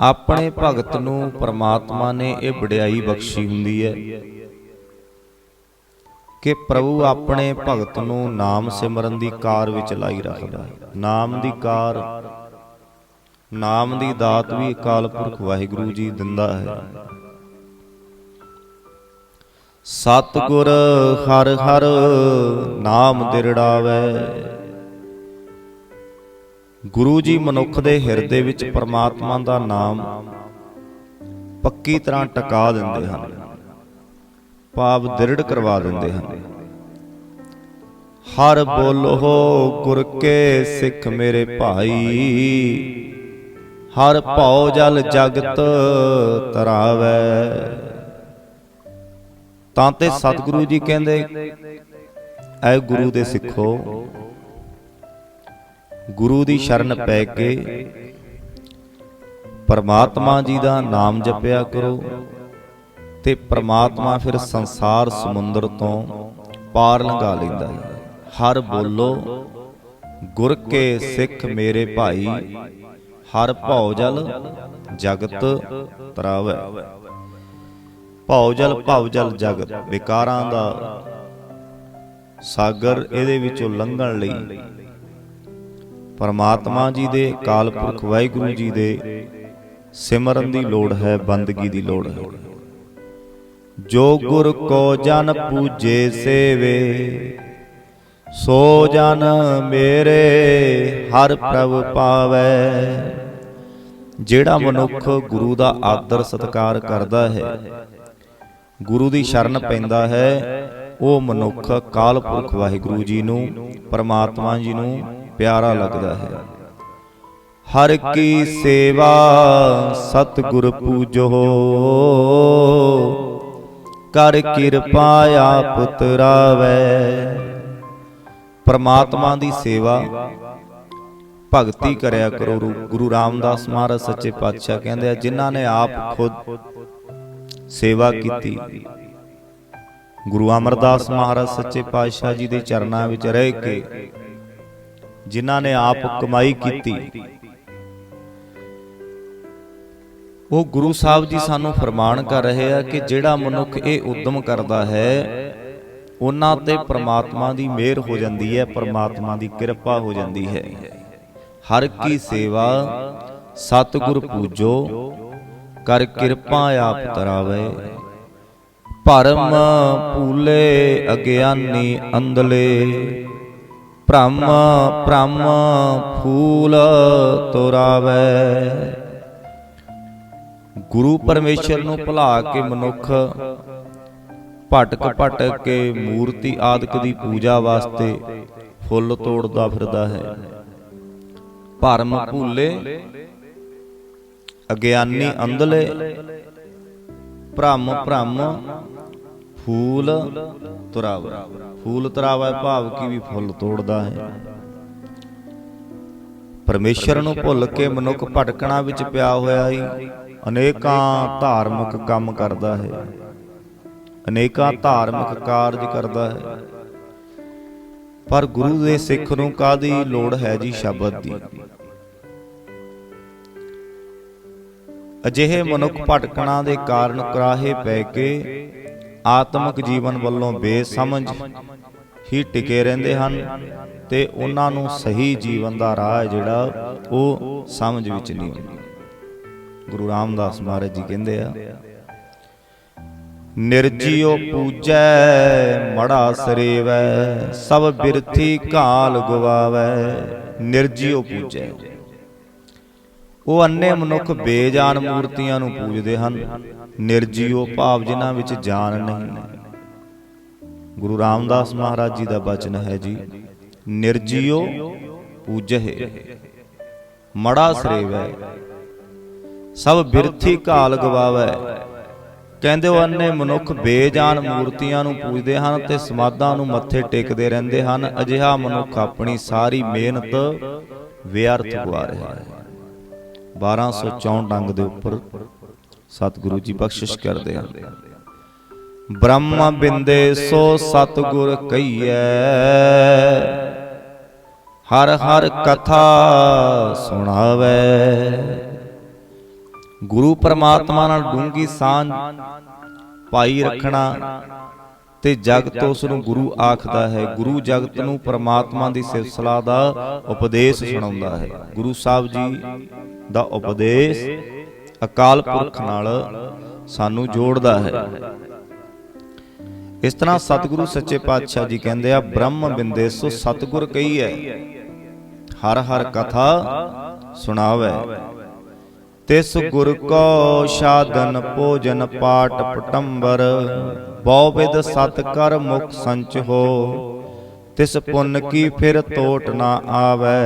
ਆਪਣੇ ਭਗਤ ਨੂੰ ਪ੍ਰਮਾਤਮਾ ਨੇ ਇਹ ਵਡਿਆਈ ਬਖਸ਼ੀ ਹੁੰਦੀ ਹੈ ਕਿ ਪ੍ਰਭੂ ਆਪਣੇ ਭਗਤ ਨੂੰ ਨਾਮ ਸਿਮਰਨ ਦੀ ਕਾਰ ਵਿੱਚ ਲਾਈ ਰੱਖਦਾ ਹੈ। ਨਾਮ ਦੀ ਕਾਰ, ਨਾਮ ਦੀ ਦਾਤ ਵੀ ਅਕਾਲ ਪੁਰਖ ਵਾਹਿਗੁਰੂ ਜੀ ਦਿੰਦਾ ਹੈ। ਸਤਿਗੁਰ ਹਰ ਹਰ ਨਾਮ ਦਿਰੜਾਵੇ। ਗੁਰੂ ਜੀ ਮਨੁੱਖ ਦੇ ਹਿਰਦੇ ਵਿੱਚ ਪਰਮਾਤਮਾ ਦਾ ਨਾਮ ਪੱਕੀ ਤਰ੍ਹਾਂ ਟਿਕਾ ਦਿੰਦੇ ਹਨ। ਭਾਵ ਦ੍ਰਿੜ ਕਰਵਾ ਦਿੰਦੇ ਹਨ। ਹਰ ਬੋਲੋ ਗੁਰ ਕੇ ਸਿੱਖ ਮੇਰੇ ਭਾਈ। ਹਰ ਭਉ ਜਲ ਜਗਤ ਤਰਾਵੇ। ਤਾਂ ਤੇ ਸਤਿਗੁਰੂ ਜੀ ਕਹਿੰਦੇ, ਐ ਗੁਰੂ ਦੇ ਸਿੱਖੋ। ਗੁਰੂ ਦੀ ਸ਼ਰਨ ਪੈ ਕੇ ਪਰਮਾਤਮਾ ਜੀ ਦਾ ਨਾਮ ਜਪਿਆ ਕਰੋ ਤੇ ਪਰਮਾਤਮਾ ਫਿਰ ਸੰਸਾਰ ਸਮੁੰਦਰ ਤੋਂ ਪਾਰ ਲੰਘਾ ਲੈਂਦਾ ਹੈ। ਹਰ ਬੋਲੋ, ਗੁਰ ਕੇ ਸਿੱਖ ਮੇਰੇ ਭਾਈ, ਹਰ ਭਉ ਜਲ ਜਗਤ ਤਰਾਵੈ। ਭਉ ਜਲ ਭਉ ਜਲ ਜਗਤ, ਵਿਕਾਰਾਂ ਦਾ ਸਾਗਰ ਇਹਦੇ ਵਿੱਚੋਂ ਲੰਘਣ ਲਈ ਪਰਮਾਤਮਾ ਜੀ ਦੇ, ਕਾਲ ਪੁਰਖ ਵਾਹਿਗੁਰੂ ਜੀ ਦੇ, ਸਿਮਰਨ ਦੀ ਲੋੜ ਹੈ, ਬੰਦਗੀ ਦੀ ਲੋੜ ਹੈ। ਜੋ ਗੁਰ ਕੋ ਜਨ ਪੂਜੇ ਸੇਵੇ, ਸੋ ਜਨ ਮੇਰੇ ਹਰ ਪ੍ਰਭ ਪਾਵੈ। ਜਿਹੜਾ ਮਨੁੱਖ ਗੁਰੂ ਦਾ ਆਦਰ ਸਤਕਾਰ ਕਰਦਾ ਹੈ, ਗੁਰੂ ਦੀ ਸ਼ਰਨ ਪੈਂਦਾ ਹੈ, ਉਹ ਮਨੁੱਖ ਕਾਲ ਪੁਰਖ ਵਾਹਿਗੁਰੂ ਜੀ ਨੂੰ, ਪਰਮਾਤਮਾ ਜੀ ਨੂੰ ਪਿਆਰਾ ਲੱਗਦਾ ਹੈ। ਹਰ ਕੀ ਸੇਵਾ ਸਤਿਗੁਰ ਪੂਜੋ। ਕਰ ਕਿਰਪਾ ਆਪ ਤਰਾਵੇ ਪਰਮਾਤਮਾ ਦੀ ਸੇਵਾ। ਭਗਤੀ ਕਰਿਆ ਕਰੋ। ਗੁਰੂ ਰਾਮਦਾਸ ਮਹਾਰਾਜ ਸੱਚੇ ਪਾਤਸ਼ਾਹ ਕਹਿੰਦੇ ਆ ਜਿਨ੍ਹਾਂ ਨੇ ਆਪ ਖੁਦ ਸੇਵਾ ਕੀਤੀ। ਗੁਰੂ ਅਮਰਦਾਸ ਮਹਾਰਾਜ ਸੱਚੇ ਪਾਤਸ਼ਾਹ ਜੀ ਦੇ ਚਰਨਾਂ ਵਿੱਚ ਰਹਿ ਕੇ ਜਿਨ੍ਹਾਂ ਨੇ ਆਪ ਕਮਾਈ ਕੀਤੀ। ਉਹ ਗੁਰੂ ਸਾਹਿਬ ਜੀ ਸਾਨੂੰ ਫਰਮਾਨ ਕਰ ਰਹੇ ਆ ਕਿ ਜਿਹੜਾ ਮਨੁੱਖ ਇਹ ਉਦਮ ਕਰਦਾ ਹੈ ਉਹਨਾਂ ਤੇ ਪ੍ਰਮਾਤਮਾ ਦੀ ਮਿਹਰ ਹੋ ਜਾਂਦੀ ਹੈ ਪ੍ਰਮਾਤਮਾ ਦੀ ਕਿਰਪਾ ਹੋ ਜਾਂਦੀ ਹੈ। ਹਰ ਕੀ ਸੇਵਾ ਸਤਿਗੁਰ ਪੂਜੋ ਕਰ ਕਿਰਪਾ ਆਪ ਤਰਾਵੇ। ਭਰਮ ਭੂਲੇ ਅਗਿਆਨੀ ਅੰਧਲੇ ਭ੍ਰਮ ਭ੍ਰਮ ਫੂਲ ਤੋਰਾਵੇ। ਗੁਰੂ ਪਰਮੇਸ਼ਰ ਨੂੰ ਭੁਲਾ ਕੇ ਮਨੁੱਖ ਭਟਕ ਭਟਕ ਕੇ ਮੂਰਤੀ ਆਦਿਕ ਦੀ ਪੂਜਾ ਵਾਸਤੇ ਫੁੱਲ ਤੋੜਦਾ ਫਿਰਦਾ ਹੈ। ਭਰਮ ਭੂਲੇ ਅਗਿਆਨੀ ਅੰਧਲੇ ਭ੍ਰਮ ਭ੍ਰਮ ਫੂਲ ਤੁਰਾਵੇ। ਫੂਲ ਤੁਰਾਵੇ, ਭਾਵ ਕੀ ਵੀ ਫੁੱਲ ਤੋੜਦਾ ਹੈ। ਪਰਮੇਸ਼ਰ ਨੂੰ ਭੁੱਲ ਕੇ ਮਨੁੱਖ ਭਟਕਣਾ ਵਿੱਚ ਪਿਆ ਹੋਇਆ ਹੀ ਅਨੇਕਾਂ ਧਾਰਮਿਕ ਕੰਮ ਕਰਦਾ ਹੈ। ਅਨੇਕਾਂ ਧਾਰਮਿਕ ਕਾਰਜ ਕਰਦਾ ਹੈ। ਪਰ ਗੁਰੂ ਦੇ ਸਿੱਖ ਨੂੰ ਕਾਦੀ ਲੋੜ ਹੈ ਜੀ ਸ਼ਬਦ ਦੀ? ਅਜਿਹੇ ਮਨੁੱਖ ਭਟਕਣਾ ਦੇ ਕਾਰਨ ਕਰਾਹੇ ਪੈ ਕੇ ਆਤਮਿਕ ਜੀਵਨ ਵੱਲੋਂ ਬੇਸਮਝ ਹੀ ਟਿਕੇ ਰਹਿੰਦੇ ਹਨ ਤੇ ਉਹਨਾਂ ਨੂੰ ਸਹੀ ਜੀਵਨ ਦਾ ਰਾਹ ਜਿਹੜਾ ਉਹ ਸਮਝ ਵਿੱਚ ਨਹੀਂ ਆਉਂਦਾ। ਗੁਰੂ ਰਾਮਦਾਸ ਮਹਾਰਾਜ ਜੀ ਕਹਿੰਦੇ ਆ, ਨਿਰਜੀਉ ਪੂਜੈ, ਮੜਾ ਸਰੇਵੈ, ਸਭ ਬਿਰਥੀ ਕਾਲ ਗਵਾਵੈ, ਨਿਰਜੀਉ ਪੂਜੈ। ਉਹ ਅੰਨੇ ਮਨੁੱਖ ਬੇਜਾਨ ਮੂਰਤੀਆਂ ਨੂੰ ਪੂਜਦੇ ਹਨ। ਨਿਰਜੀਓ ਭਾਵ ਜਿਨ੍ਹਾਂ ਵਿੱਚ ਜਾਨ ਨਹੀਂ। ਗੁਰੂ ਰਾਮਦਾਸ ਮਹਾਰਾਜ ਜੀ ਦਾ ਬਚਨ ਹੈ ਜੀ, ਨਿਰਜੀਉ ਪੂਜਹਿ, ਮੜਾ ਸਰੇਵੈ ਸਭ ਬਿਰਥੀ ਕਾਲ ਗਵਾਵੈ ਕਹਿੰਦੇ ਉਹ ਅੰਨੇ ਮਨੁੱਖ ਬੇਜਾਨ ਮੂਰਤੀਆਂ ਨੂੰ ਪੂਜਦੇ ਹਨ ਤੇ ਸਮਾਧਾਂ ਨੂੰ ਮੱਥੇ ਟੇਕਦੇ ਰਹਿੰਦੇ ਹਨ, ਅਜਿਹਾ ਮਨੁੱਖ ਆਪਣੀ ਸਾਰੀ ਮਿਹਨਤ ਵਿਅਰਥ ਗਵਾ ਰਿਹਾ ਹੈ 1264 ਡੰਗ ਦੇ ਉੱਪਰ ਸਤਿਗੁਰੂ ਜੀ ਬਖਸ਼ਿਸ਼ ਕਰਦੇ ਹਨ ਬ੍ਰਹਮ ਬਿੰਦੇ ਸੋ ਸਤਿਗੁਰ ਕਹੀਐ। ਹਰ ਹਰ ਕਥਾ ਸੁਣਾਵੇ। ਗੁਰੂ ਪਰਮਾਤਮਾ ਨਾਲ ਡੂੰਗੀ ਸਾਂਝ ਪਾਈ ਰੱਖਣਾ ਤੇ ਜਗਤ ਉਸ ਨੂੰ ਗੁਰੂ ਆਖਦਾ ਹੈ। ਗੁਰੂ ਜਗਤ ਨੂੰ ਪਰਮਾਤਮਾ ਦੀ ਸਿਫਤਸਲਾ ਦਾ ਉਪਦੇਸ਼ ਸੁਣਾਉਂਦਾ ਹੈ। ਗੁਰੂ ਸਾਹਿਬ ਜੀ ਦਾ ਉਪਦੇਸ਼ ਅਕਾਲ ਪੁਰਖ ਨਾਲ ਸਾਨੂੰ ਜੋੜਦਾ ਹੈ। ਇਸ ਤਰ੍ਹਾਂ ਸਤਿਗੁਰੂ ਸੱਚੇ ਪਾਤਸ਼ਾਹ ਜੀ ਕਹਿੰਦੇ ਆ ਬ੍ਰਹਮ ਬਿੰਦੇਸੋ ਸਤਿਗੁਰ ਕਹੀਐ। ਹਰ ਹਰ ਕਥਾ ਸੁਣਾਵੇ। ਤਿਸ ਗੁਰ ਕੋ ਸਾਧਨ ਭੋਜਨ ਪਾਟ ਪਟੰਬਰ। ਬਹੁ ਵਿਦ ਸਤ ਕਰ ਮੁਖ ਸੰਚ ਹੋ। ਤਿਸ ਪੁੰਨ ਕੀ ਫਿਰ ਤੋਟ ਨਾ ਆਵੇ।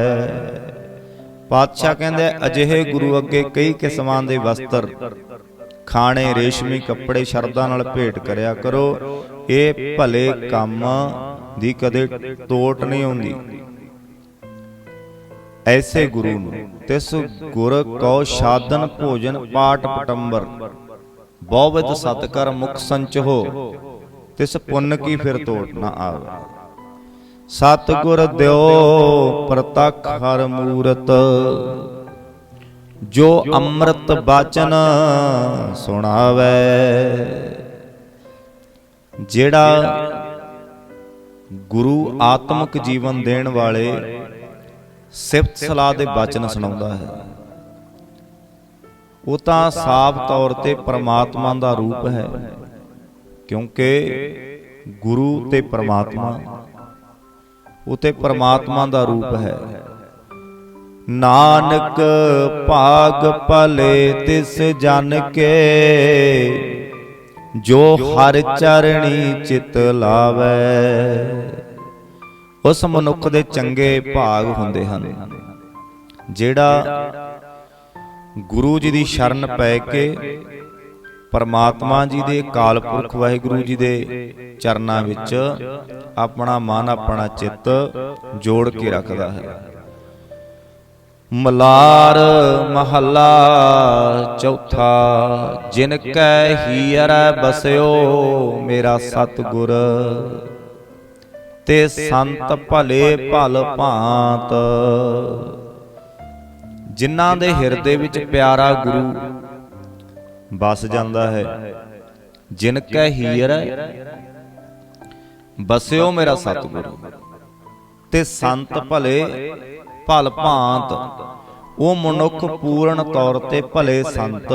ਪਾਤਸ਼ਾਹ ਕਹਿੰਦੇ ਅਜਿਹੇ ਗੁਰੂ ਅੱਗੇ ਕਈ ਕਿਸਮਾਂ ਦੇ ਵਸਤਰ ਖਾਣੇ ਰੇਸ਼ਮੀ ਕੱਪੜੇ ਸ਼ਰਧਾ ਨਾਲ ਭੇਟ ਕਰਿਆ ਕਰੋ। ਇਹ ਭਲੇ ਕੰਮ ਦੀ ਕਦੇ ਤੋਟ ਨਹੀਂ ਆਉਂਦੀ ਐਸੇ ਗੁਰੂ ਨੂੰ ਤਿਸ ਗੁਰ ਕਉ ਸਾਧਨ ਭੋਜਨ ਪਾਟ ਪਟੰਬਰ। ਬਹੁਵਿਧ ਸਤ ਕਰ ਮੁਖ ਸੰਚ ਹੋ ਤਿਸ ਪੁੰਨ ਕੀ ਫਿਰ ਤੋਟ ਨਾ ਆਵੇ। ਸਤਗੁਰ ਦਿਓ ਪ੍ਰਤੱਖ ਹਰ ਮੂਰਤ। ਜੋ ਅੰਮ੍ਰਿਤ ਬਾਚਨ ਸੁਣਾਵੇ, ਜਿਹੜਾ ਗੁਰੂ ਆਤਮਿਕ ਜੀਵਨ ਦੇਣ ਵਾਲੇ ਸਿਫਤ ਸਲਾਹ ਦੇ ਬਚਨ ਸੁਣਾਉਂਦਾ ਹੈ। ਉਹ ਤਾਂ ਸਾਫ਼ ਤੌਰ ਤੇ ਪ੍ਰਮਾਤਮਾ ਦਾ ਰੂਪ ਹੈ, ਕਿਉਂਕਿ ਗੁਰੂ ਤੇ ਪ੍ਰਮਾਤਮਾ ਉਹ ਤੇ ਪ੍ਰਮਾਤਮਾ ਦਾ ਰੂਪ ਹੈ। ਨਾਨਕ ਭਾਗ ਭਲੇ ਤਿਸ ਜਨ ਕੇ ਜੋ ਹਰ ਚਰਣੀ ਚਿਤ ਲਾਵੇ। ਉਸ ਮਨੁੱਖ ਦੇ ਚੰਗੇ ਭਾਗ ਹੁੰਦੇ ਹਨ। ਜਿਹੜਾ ਗੁਰੂ ਜੀ ਦੀ ਸ਼ਰਨ ਪੈ ਕੇ ਪਰਮਾਤਮਾ ਜੀ ਦੇ ਕਾਲ ਪੁਰਖ ਵਾਹਿਗੁਰੂ ਜੀ ਦੇ ਚਰਨਾਂ ਵਿੱਚ ਆਪਣਾ ਮਨ, ਆਪਣਾ ਚਿੱਤ ਜੋੜ ਕੇ ਰੱਖਦਾ ਹੈ। ਮਲਾਰ ਮਹੱਲਾ ਚੌਥਾ, ਜਿਨ ਕੈ ਹੀਰੈ ਬਸਿਓ ਮੇਰਾ ਸਤਿਗੁਰ, ਤੇ ਸੰਤ ਭਲੇ ਭਲ ਭਾਂਤ। ਜਿਨ੍ਹਾਂ ਦੇ ਹਿਰਦੇ ਵਿੱਚ ਪਿਆਰਾ ਗੁਰੂ ਬਸ ਜਾਂਦਾ ਹੈ। ਜਿਨ ਕੈ ਹੀਰੈ ਬਸਿਓ ਮੇਰਾ ਸਤਿਗੁਰ। ਤੇ ਸੰਤ ਭਲੇ ਭਲ ਭਾਂਤ, ਉਹ ਮਨੁੱਖ ਪੂਰਨ ਤੌਰ ਤੇ ਭਲੇ ਸੰਤ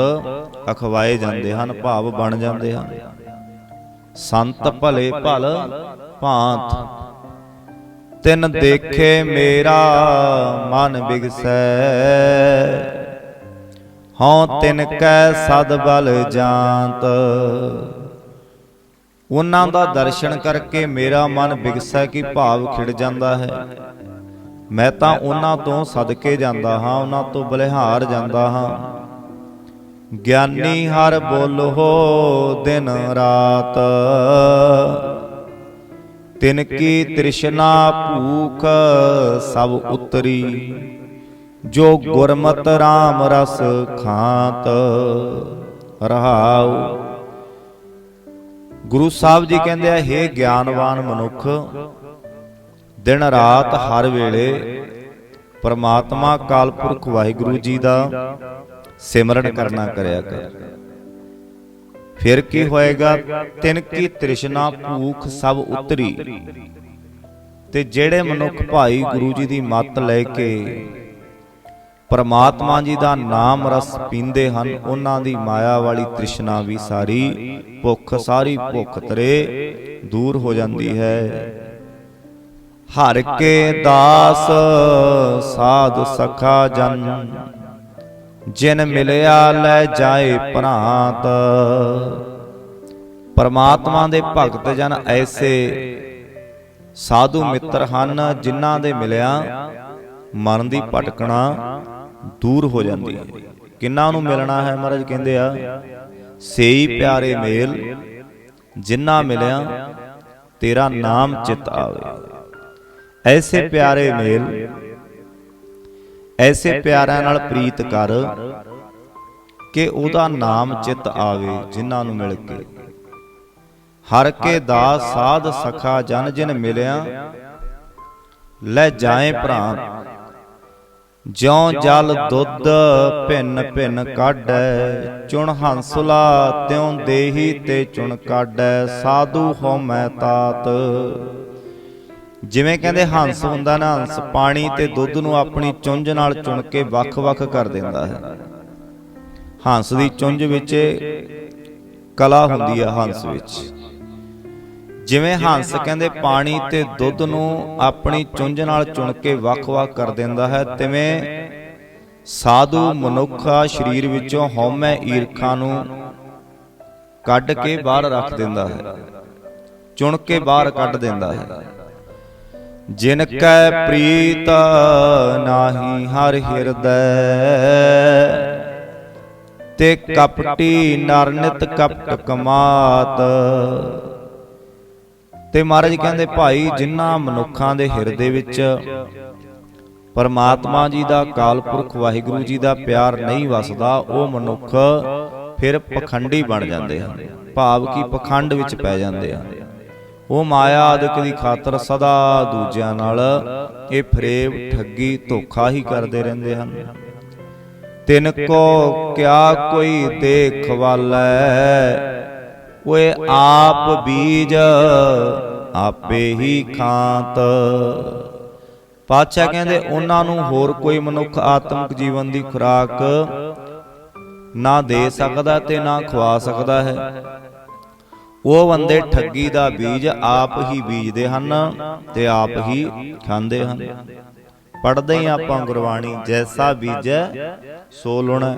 ਅਖਵਾਏ ਜਾਂਦੇ ਹਨ, ਭਾਵ ਬਣ ਜਾਂਦੇ ਹਨ। ਸੰਤ ਭਲੇ ਭਲ ਭਾਂਤ, ਤਿੰਨ ਦੇਖੇ ਮੇਰਾ ਮਨ ਬਿਗਸੈ। ਹਉ ਤਿਨ ਕੈ ਸਦ ਬਲ ਜਾਂਤ। ਉਹਨਾਂ ਦਾ ਦਰਸ਼ਨ ਕਰਕੇ ਮੇਰਾ ਮਨ ਬਿਗਸੈ ਕੀ ਭਾਵ ਖਿੜ ਜਾਂਦਾ ਹੈ। ਮੈਂ ਤਾਂ ਉਹਨਾਂ ਤੋਂ ਸਦਕੇ ਜਾਂਦਾ ਹਾਂ ਉਹਨਾਂ ਤੋਂ ਬਲਿਹਾਰ ਜਾਂਦਾ ਹਾਂ। ਗਿਆਨੀ ਹਰ ਬੋਲੋ ਦਿਨ ਰਾਤ। ਤਿਨ ਕੀ ਤ੍ਰਿਸ਼ਨਾ ਭੂਖ ਸਭ ਉਤਰੀ। ਜੋ ਗੁਰਮਤ RAM ਰਸ ਖਾਤ ਰਹਾਉ। ਗੁਰੂ ਸਾਹਿਬ ਜੀ ਕਹਿੰਦੇ ਆ हे ਗਿਆਨਵਾਨ ਮਨੁੱਖ, ਦਿਨ ਰਾਤ ਹਰ ਵੇਲੇ ਪਰਮਾਤਮਾ ਕਾਲਪੁਰਖ ਵਾਹਿਗੁਰੂ ਜੀ ਦਾ ਸਿਮਰਨ ਕਰਨਾ ਕਰਿਆ ਕਰ। ਫਿਰ ਕੀ ਹੋਏਗਾ? ਤਿਨ ਕੀ ਤ੍ਰਿਸ਼ਨਾ ਭੂਖ ਸਭ ਉਤਰੀ। ਤੇ ਜਿਹੜੇ ਮਨੁੱਖ ਭਾਈ ਗੁਰੂ ਜੀ ਦੀ ਮੱਤ ਲੈ ਕੇ ਪਰਮਾਤਮਾ ਜੀ ਦਾ ਨਾਮ ਰਸ ਪੀਂਦੇ ਹਨ, ਉਹਨਾਂ ਦੀ ਮਾਇਆ ਵਾਲੀ ਤ੍ਰਿਸ਼ਨਾ ਵੀ ਸਾਰੀ ਭੁੱਖ ਸਾਰੀ ਭੁੱਖ ਤਰੇ ਦੂਰ ਹੋ ਜਾਂਦੀ ਹੈ। ਹਰ ਕੇ ਦਾਸ ਸਾਧ ਸਖਾ ਜਨ, ਜਿਨ ਮਿਲਿਆ ਲੈ ਜਾਏ ਭਰਾਤ ਪਰਮਾਤਮਾ ਦੇ ਭਗਤ ਜਨ ਐਸੇ ਸਾਧੂ ਮਿੱਤਰ ਹਨ, ਜਿਨ੍ਹਾਂ ਦੇ ਮਿਲਿਆ ਮਨ ਦੀ ਭਟਕਣਾ ਦੂਰ ਹੋ ਜਾਂਦੀ ਹੈ। ਕਿੰਨਾਂ ਨੂੰ ਮਿਲਣਾ ਹੈ ਮਹਾਰਾਜ ਕਹਿੰਦੇ ਆ, ਸੇਈ ਪਿਆਰੇ ਮੇਲ ਜਿਨ੍ਹਾਂ ਮਿਲਿਆ, ਤੇਰਾ ਨਾਮ ਚਿਤ ਆਵੇ। ਐਸੇ ਪਿਆਰੇ ਮੇਲ, ਐਸੇ ਪਿਆਰਿਆਂ ਨਾਲ ਪ੍ਰੀਤ ਕਰ ਕਿ ਉਹਦਾ ਨਾਮ ਚਿਤ ਆਵੇ ਜਿਨ੍ਹਾਂ ਨੂੰ ਮਿਲ ਕੇ। ਹਰ ਕੇ ਦਾਸ ਸਾਧ ਸਖਾ ਜਨ ਜਿਨ ਮਿਲਿਆ, ਲੈ ਜਾਏ ਭਰਾ ਜਿਉ ਜਲ ਦੁੱਧ ਭਿੰਨ ਭਿੰਨ ਕਾਢੈ ਚੁਣ ਹੰਸੁਲਾ ਤਿਉ ਦੇਹੀ ਤੇ ਚੁਣ ਕਾਢੈ ਸਾਧੂ ਹਉਮੈ ਤਾਤ। ਜਿਵੇਂ ਕਹਿੰਦੇ ਹੰਸ ਹੁੰਦਾ ਨਾ ਹੰਸ ਪਾਣੀ ਤੇ ਦੁੱਧ ਨੂੰ ਆਪਣੀ ਚੁੰਝ ਨਾਲ ਚੁਣ ਕੇ ਵੱਖ-ਵੱਖ ਕਰ ਦਿੰਦਾ ਹੈ। ਹੰਸ ਦੀ ਚੁੰਝ ਵਿੱਚ ਕਲਾ ਹੁੰਦੀ ਹੈ ਹੰਸ ਵਿੱਚ। ਜਿਵੇਂ ਹੰਸ ਕਹਿੰਦੇ ਪਾਣੀ ਤੇ ਦੁੱਧ ਨੂੰ ਆਪਣੀ ਚੁੰਝ ਨਾਲ ਚੁਣ ਕੇ ਵੱਖ-ਵੱਖ ਕਰ ਦਿੰਦਾ ਹੈ। ਤਿਵੇਂ ਸਾਧੂ ਮਨੁੱਖਾ ਸਰੀਰ ਵਿੱਚੋਂ ਹਉਮੈ ਈਰਖਾ ਨੂੰ ਕੱਢ ਕੇ ਬਾਹਰ ਰੱਖ ਦਿੰਦਾ ਹੈ। ਚੁਣ ਕੇ ਬਾਹਰ ਕੱਢ ਦਿੰਦਾ ਹੈ। ਜਿਨ ਕੈ ਪ੍ਰੀਤ ਨਾਹੀ ਹਰ ਹਿਰਦੈ। ਤੇ ਕਪਟੀ ਨਰ ਨਿਤ ਕਪਟ ਕਮਾਤ। ਤੇ ਮਹਾਰਾਜ ਕਹਿੰਦੇ ਭਾਈ ਜਿਨ੍ਹਾਂ ਮਨੁੱਖਾਂ ਦੇ ਹਿਰਦੇ ਵਿੱਚ ਪਰਮਾਤਮਾ ਜੀ ਦਾ ਕਾਲਪੁਰਖ ਵਾਹਿਗੁਰੂ ਜੀ ਦਾ ਪਿਆਰ ਨਹੀਂ ਵਸਦਾ ਉਹ ਮਨੁੱਖ ਫਿਰ ਪਖੰਡੀ ਬਣ ਜਾਂਦੇ ਹਨ ਭਾਵ ਕਿ ਪਖੰਡ ਵਿੱਚ ਪੈ ਜਾਂਦੇ ਹਨ। ਉਹ ਮਾਇਆ ਆਦਿਕ ਦੀ ਖਾਤਰ ਸਦਾ ਦੂਜਿਆਂ ਨਾਲ ਇਹ ਫਰੇਬ ਠੱਗੀ ਧੋਖਾ ਹੀ ਕਰਦੇ ਰਹਿੰਦੇ ਹਨ। ਤਿਨ ਕੋ ਕਿਆ ਕੋਈ ਦੇਖ ਵਾਲੈ? ਓਏ ਆਪ ਬੀਜ ਆਪੇ ਹੀ ਖਾਂਤ। ਪਾਤਸ਼ਾਹ ਕਹਿੰਦੇ, ਉਹਨਾਂ ਨੂੰ ਹੋਰ ਕੋਈ ਮਨੁੱਖ ਆਤਮਿਕ ਜੀਵਨ ਦੀ ਖੁਰਾਕ ਨਾ ਦੇ ਸਕਦਾ ਤੇ ਨਾ ਖਵਾ ਸਕਦਾ ਹੈ। ਉਹ ਬੰਦੇ ਠੱਗੀ ਦਾ ਬੀਜ ਆਪ ਹੀ ਬੀਜਦੇ ਹਨ ਤੇ ਆਪ ਹੀ ਖਾਂਦੇ ਹਨ। ਪੜਦੇ ਹੀ ਆਪਾਂ ਗੁਰਬਾਣੀ, ਜੈਸਾ ਬੀਜੈ, ਸੋ ਲੁਣੈ।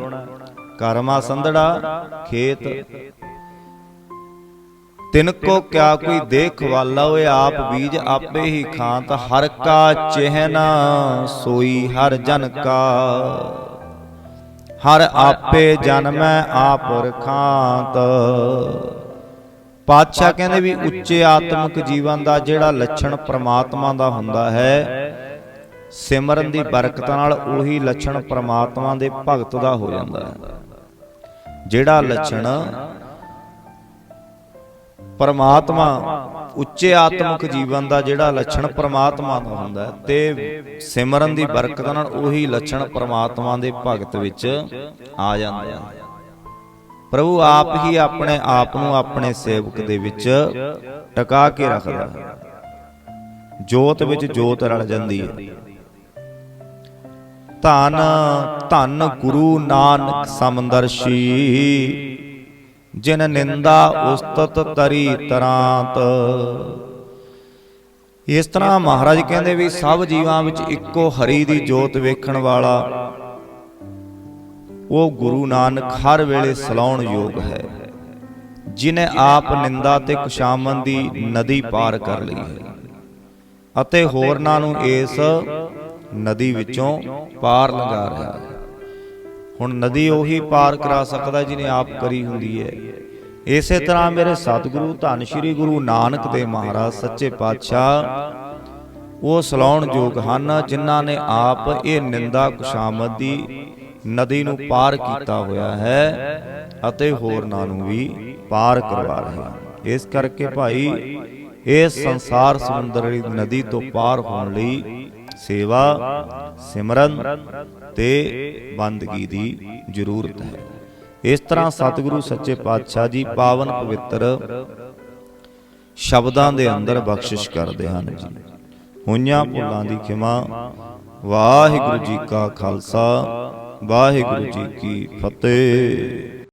ਕਰਮਾ ਸੰਧੜਾ, ਖੇਤ ਤਿਨ ਕੋ ਕਿਆ ਕੋਈ ਦੇਖ ਵਾਲਾ ਓਏ ਆਪ ਬੀਜ ਆਪੇ ਹੀ ਖਾਂਤ ਹਰ ਕਾ ਚਿਹਨਾ ਸੋਈ ਹਰ ਜਨ ਕਾ। ਹਰ ਆਪੇ ਜਨਮੈ ਆਪ ਰਖਾਂਤ ਪਾਤਸ਼ਾਹ ਕਹਿੰਦੇ ਵੀ ਉੱਚੇ ਆਤਮਿਕ ਜੀਵਨ ਦਾ ਜਿਹੜਾ ਲੱਛਣ ਪ੍ਰਮਾਤਮਾ ਦਾ ਹੁੰਦਾ ਹੈ ਸਿਮਰਨ ਦੀ ਬਰਕਤ ਨਾਲ ਉਹੀ ਲੱਛਣ ਪ੍ਰਮਾਤਮਾ ਦੇ ਭਗਤ ਦਾ ਹੋ ਜਾਂਦਾ ਹੈ। ਜਿਹੜਾ ਲੱਛਣ ਪਰਮਾਤਮਾ ਉੱਚੇ ਆਤਮਿਕ ਜੀਵਨ ਦਾ ਜਿਹੜਾ ਲੱਛਣ ਪਰਮਾਤਮਾ ਦਾ ਹੁੰਦਾ ਹੈ ਤੇ ਸਿਮਰਨ ਦੀ ਬਰਕਤ ਨਾਲ ਉਹੀ ਲੱਛਣ ਪਰਮਾਤਮਾ ਦੇ ਭਗਤ ਵਿੱਚ ਆ ਜਾਂਦੇ ਆ। ਪ੍ਰਭੂ ਆਪ ਹੀ ਆਪਣੇ ਆਪ ਨੂੰ ਆਪਣੇ ਸੇਵਕ ਦੇ ਵਿੱਚ ਟਿਕਾ ਕੇ ਰੱਖਦਾ ਹੈ। ਜੋਤ ਵਿੱਚ ਜੋਤ ਰਲ ਜਾਂਦੀ ਹੈ। ਧਨ ਧਨ ਗੁਰੂ ਨਾਨਕ ਸਮਦਰਸ਼ੀ ਜਿਨ ਨਿੰਦਾ ਉਸਤਤ ਤਰੀ ਤਰਾਂਤ। ਇਸ ਤਰ੍ਹਾਂ ਮਹਾਰਾਜ ਕਹਿੰਦੇ ਵੀ ਸਭ ਜੀਵਾਂ ਵਿੱਚ ਇੱਕੋ ਹਰੀ ਦੀ ਜੋਤ ਵੇਖਣ ਵਾਲਾ। ਉਹ ਗੁਰੂ ਨਾਨਕ ਹਰ ਵੇਲੇ ਸਲਾਉਣ ਯੋਗ ਹੈ। ਜਿਨੇ ਆਪ ਨਿੰਦਾ ਤੇ ਕੁਸ਼ਾਮਨ ਦੀ ਨਦੀ ਪਾਰ ਕਰ ਲਈ ਹੈ। ਅਤੇ ਹੋਰਨਾਂ ਨੂੰ ਇਸ ਨਦੀ ਵਿੱਚੋਂ ਪਾਰ ਲੰਘਾ ਰਿਹਾ ਹੈ। ਹੁਣ ਨਦੀ ਉਹੀ ਪਾਰ ਕਰਾ ਸਕਦਾ ਜਿਹਨੇ ਆਪ ਕਰੀ ਹੁੰਦੀ ਹੈ। ਇਸੇ ਤਰ੍ਹਾਂ ਮੇਰੇ ਸਤਿਗੁਰੂ, ਧੰਨ ਸ਼੍ਰੀ ਗੁਰੂ ਨਾਨਕ ਦੇ ਮਹਾਰਾਜ, ਸੱਚੇ ਪਾਤਸ਼ਾਹ, ਉਹ ਸਲਾਉਣ ਯੋਗ ਹਨ ਜਿਨ੍ਹਾਂ ਨੇ ਆਪ ਇਹ ਨਿੰਦਾ ਕੁਸ਼ਾਮਤ ਦੀ ਨਦੀ ਨੂੰ ਪਾਰ ਕੀਤਾ ਹੋਇਆ ਹੈ ਅਤੇ ਹੋਰਨਾਂ ਨੂੰ ਵੀ ਪਾਰ ਕਰਵਾ ਰਹੇ ਹਨ। ਇਸ ਕਰਕੇ ਭਾਈ, ਇਸ ਸੰਸਾਰ ਸਮੁੰਦਰ ਦੀ ਨਦੀ ਤੋਂ ਪਾਰ ਹੋਣ ਲਈ ਸੇਵਾ, ਸਿਮਰਨ ਤੇ ਬੰਦਗੀ ਦੀ ਜ਼ਰੂਰਤ ਹੈ। ਇਸ ਤਰ੍ਹਾਂ ਸਤਿਗੁਰੂ ਸੱਚੇ ਪਾਤਸ਼ਾਹ ਜੀ ਪਾਵਨ ਪਵਿੱਤਰ ਸ਼ਬਦਾਂ ਦੇ ਅੰਦਰ ਬਖਸ਼ਿਸ਼ ਕਰਦੇ ਹਨ ਜੀ। ਹੋਈਆਂ ਭੁੱਲਾਂ ਦੀ ਖਿਮਾ, ਵਾਹਿਗੁਰੂ ਜੀ ਕਾ ਖਾਲਸਾ, ਵਾਹਿਗੁਰੂ ਜੀ ਕੀ ਫਤਿਹ।